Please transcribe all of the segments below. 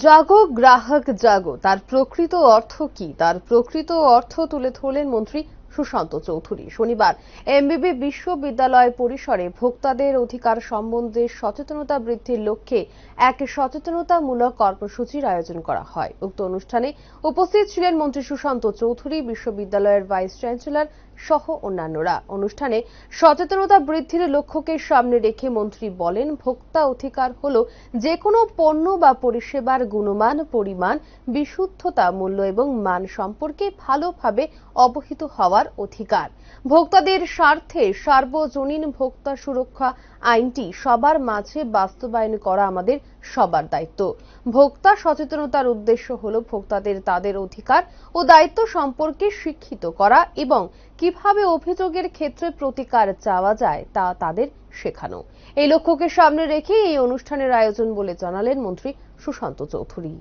জাগো, গ্রাহক জাগো, তার প্রকৃত অর্থ কি? তার প্রকৃত অর্থ তুলে ধরলেন মন্ত্রী সুশান্ত চৌধুরী। শনিবার এমবিবি বিশ্ববিদ্যালয় পরিসরে ভোক্তাদের অধিকার সম্বন্ধে সচেতনতা বৃদ্ধির লক্ষ্যে এক সচেতনতামূলক কর্মসূচির আয়োজন করা হয়। উক্ত অনুষ্ঠানে উপস্থিত ছিলেন মন্ত্রী সুশান্ত চৌধুরী, বিশ্ববিদ্যালয়ের ভাইস চ্যান্সেলর সহ অন্যান্যরা। অনুষ্ঠানে সচেতনতা বৃদ্ধির লক্ষ্যকে সামনে রেখে মন্ত্রী বলেন, ভোক্তা অধিকার হল যে কোনো পণ্য বা পরিষেবার গুণমান, পরিমাণ, বিশুদ্ধতা, মূল্য এবং মান সম্পর্কে ভালোভাবে অবহিত হওয়ার অধিকার। ভোক্তাদের স্বার্থে সার্বজনীন ভোক্তা সুরক্ষা আইনটি সবার মাঝে বাস্তবায়ন করা আমাদের সবার দায়িত্ব। ভোক্তা সচেতনতার উদ্দেশ্য হল ভোক্তাদের তাদের অধিকার ও দায়িত্ব সম্পর্কে শিক্ষিত করা এবং কীভাবে অভিযোগের ক্ষেত্রে প্রতিকার চাওয়া যায় তা তাদের শেখানো। এই লক্ষ্যকে সামনে রেখে এই অনুষ্ঠানের আয়োজন বলে জানালেন মন্ত্রী সুশান্ত চৌধুরী।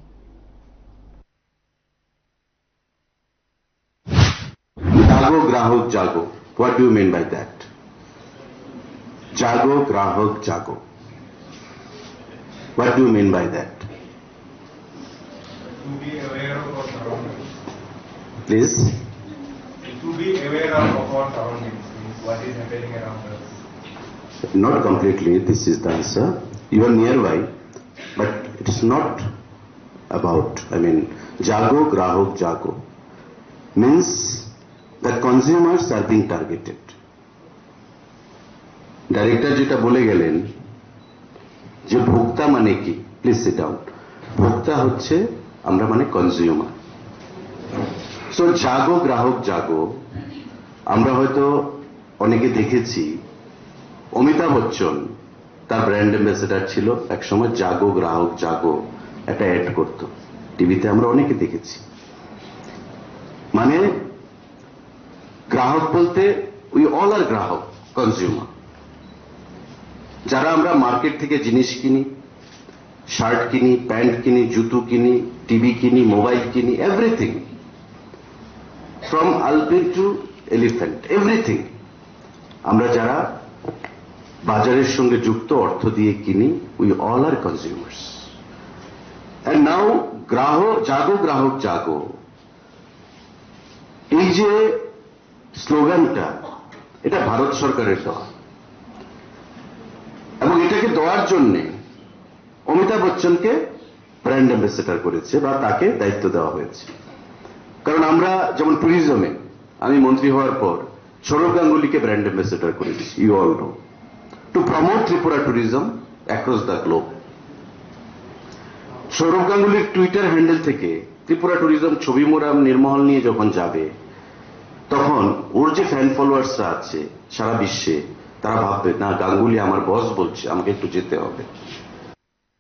জাগো গ্রাহক জাগো what do mean by that জাগো গ্রাহক জাগো what do mean by that. Please To be aware of, of our surroundings, means what is happening around us. not completely this is the answer you are nearby but it's not about i mean jago grahak jago means that consumers are being targeted director যেটা বলে গেলেন যে ভোক্তা মানে কি please sit down ভোক্তা হচ্ছে আমরা মানে কনজিউমার সো জাগো, গ্রাহক জাগো। আমরা হয়তো অনেকে দেখেছি, অমিতাভ বচ্চন, তার ব্র্যান্ড অ্যাম্বাসেডার ছিল, একসময় জাগো, গ্রাহক জাগো, একটা অ্যাড করত। টিভিতে আমরা অনেকে দেখেছি। মানে গ্রাহক বলতে উই অল আর গ্রাহক কনজিউমার যারা আমরা মার্কেট থেকে জিনিস কিনি শার্ট কিনি প্যান্ট কিনি, জুতো কিনি টিভি কিনি মোবাইল কিনি এভরিথিং ফ্রম আলপিন টু এলিফ্যান্ট এভরিথিং আমরা যারা বাজারের সঙ্গে যুক্ত অর্থ দিয়ে কিনি we all are consumers and now গ্রাহক, জাগো গ্রাহক, জাগো। এই যে স্লোগানটা, এটা ভারত সরকারের দেওয়া। এবং এটাকে দেওয়ার জন্য অমিতাভ বচ্চনকে ব্র্যান্ড অ্যাম্বাসেডার করেছে বা তাকে দায়িত্ব দেওয়া হয়েছে। কারণ আমরা যেমন ট্যুরিজমে আমি মন্ত্রী হওয়ার পর সৌরভ গাঙ্গুলিকে ব্র্যান্ড অ্যাম্বাসেডার করে দিয়েছি you all know to promote Tripura tourism across the globe Sourav গাঙ্গুলির Twitter handle থেকে ত্রিপুরা ট্যুরিজম ছবি মোরাম নির্মহল নিয়ে যখন যাবে, তখন ওর যে ফ্যান ফলোয়ার্সরা আছে সারা বিশ্বে, তারা ভাববে, না, গাঙ্গুলি আমার বস বলছে, আমাকে একটু যেতে হবে।